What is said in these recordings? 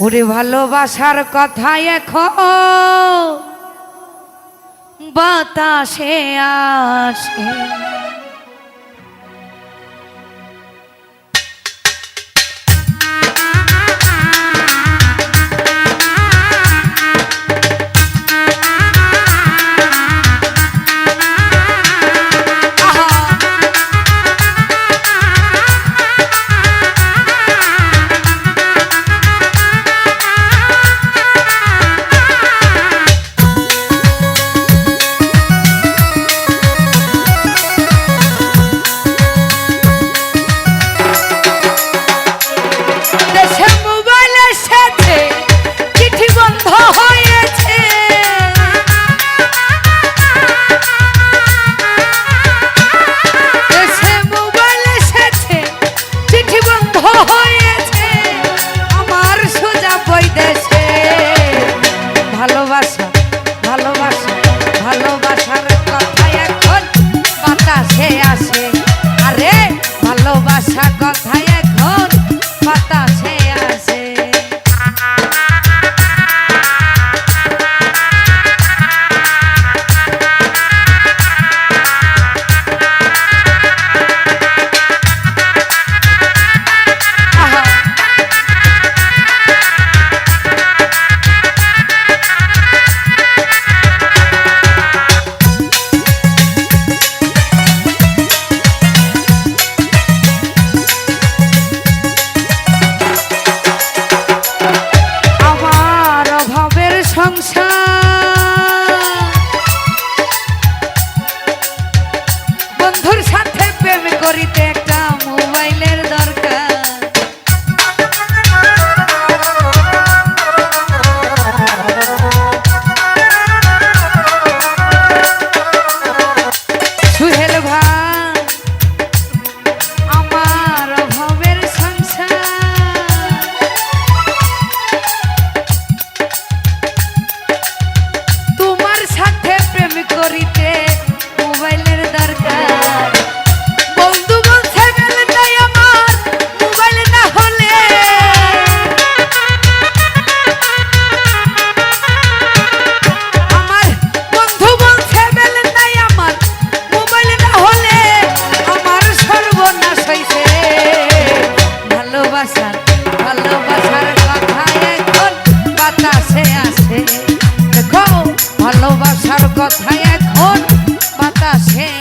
ওরে ভালোবাসার কথা এখন বাতাসে আসে। সংসার কথার কথা এখন বাতাসে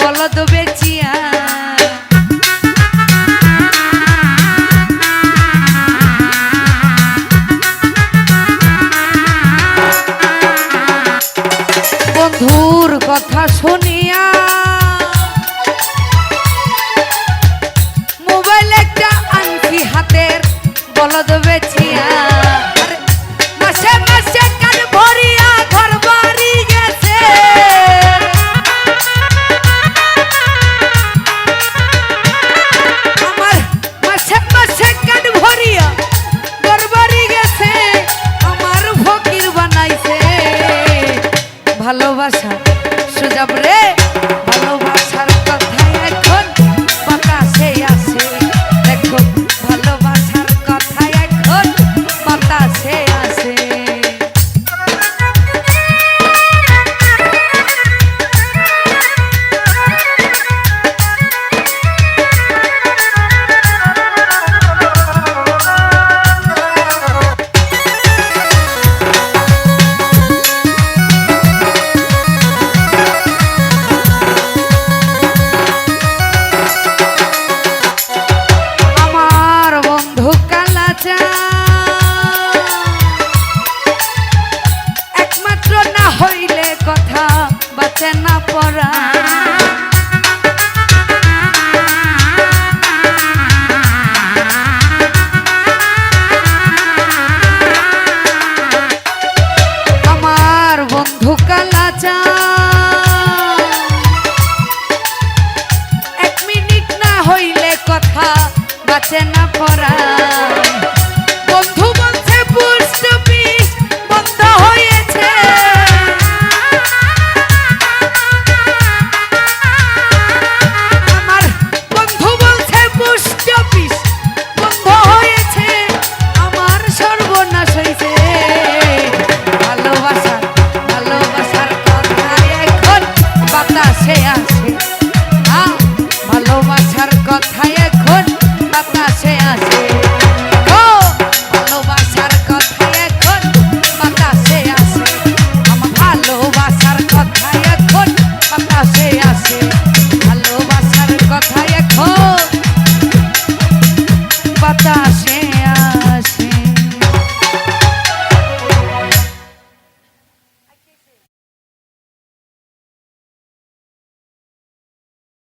বলদ কথা মোবাইল একটা আনছি হাতের বলদ বেচিয়া। chorar. সর্বনাশ হয়েছে